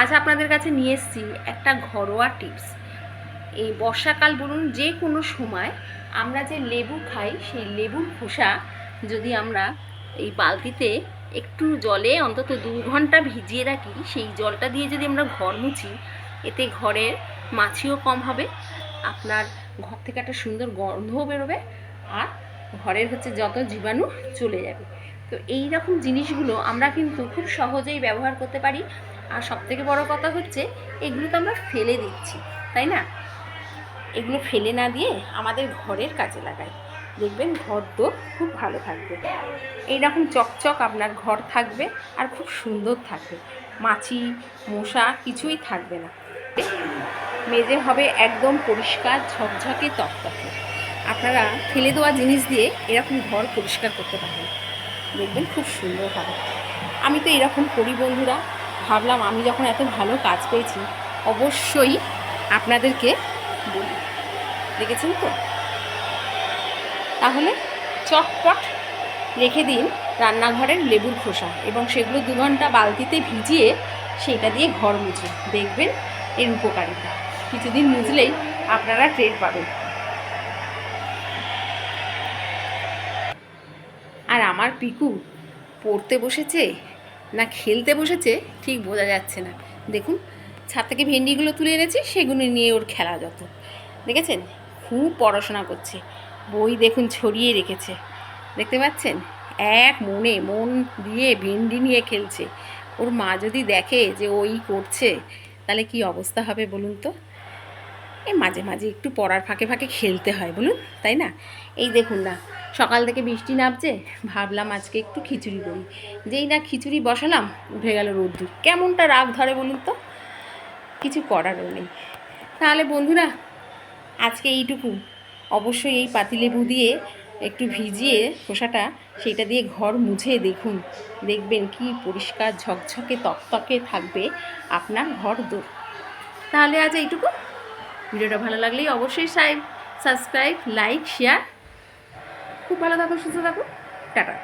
আজ আপনাদের কাছে নিয়ে এসেছি একটা ঘরোয়া টিপস। এই বর্ষাকাল বলুন যে কোনো সময় আমরা যে লেবু খাই, সেই লেবুর খোসা যদি আমরা এই বালতিতে একটু জলে অন্তত দু ঘণ্টা ভিজিয়ে রাখি, সেই জলটা দিয়ে যদি আমরা ঘর মুছি, এতে ঘরের মাছিও কম হবে, আপনার ঘর থেকে একটা সুন্দর গন্ধও বেরোবে, আর ঘরের হচ্ছে যত জীবাণু চলে যাবে। তো এই রকম জিনিসগুলো আমরা কিন্তু খুব সহজেই ব্যবহার করতে পারি। আর সবথেকে বড় কথা হচ্ছে, এগুলো তো আমরা ফেলে দিচ্ছি, তাই না? এগুলো ফেলে না দিয়ে আমাদের ঘরের কাজে লাগাই। দেখবেন ঘর তো খুব ভালো থাকবে। এইরকম চকচক আপনার ঘর থাকবে আর খুব সুন্দর থাকবে। মাছি, মশা কিছুই থাকবে না। মেজে হবে একদম পরিষ্কার ঝকঝকে তকতকে। আপনারা ফেলে দেওয়া জিনিস দিয়ে এরকম ঘর পরিষ্কার করতে পারেন দেখবেন খুব সুন্দর হবে। আমি তো এরকম করি বন্ধুরা। ভাবলাম আমি যখন এত ভালো কাজ পেয়েছি, অবশ্যই আপনাদেরকে বলি। দেখেছেন তো? তাহলে চটপট রেখে দিন রান্নাঘরের লেবুর খোসা এবং সেগুলো দু ঘণ্টা বালতিতে ভিজিয়ে সেটা দিয়ে ঘর মুছে। দেখবেন এর উপকারিতা। কিছুদিন মুছলেই আপনারা টের পাবেন আর আমার পিকু পড়তে বসেছে না খেলতে বসেছে ঠিক বোঝা যাচ্ছে না। দেখুন, ছাদ থেকে ভেন্ডিগুলো তুলে এনেছি, সেগুলো নিয়ে ওর খেলা যত দেখেছেন? খুব পড়াশোনা করছে। বই দেখুন ছড়িয়ে রেখেছে। দেখতে পাচ্ছেন? এক মনে মন দিয়ে ভেন্ডি নিয়ে খেলছে। ওর মা যদি দেখে যে ওই করছে, তাহলে কি অবস্থা হবে বলুন তো? এই মাঝে মাঝে একটু পড়ার ফাঁকে ফাঁকে খেলতে হয় বলুন, তাই না? এই দেখুন না, সকাল থেকে বৃষ্টি নামছে, ভাবলাম আজকে একটু খিচুড়ি করি। যেই না খিচুড়ি বসালাম, উঠে গেল রোদ্দুর। কেমনটা রাগ ধরে বলুন তো? কিছু করারও নেই। তাহলে বন্ধুরা, আজকে এইটুকু। অবশ্যই এই পাতিলেবু দিয়ে একটু ভিজিয়ে খোসাটা, সেটা দিয়ে ঘর মুছে দেখুন। দেখবেন কি পরিষ্কার ঝকঝকে তকতকে থাকবে আপনার ঘর দোর। তাহলে আজ এইটুকু। ভিডিওটা ভালো লাগলেই অবশ্যই সাইব সাবস্ক্রাইব লাইক শেয়ার খুব ভালো থাকো সুস্থ থাকো। টাটা।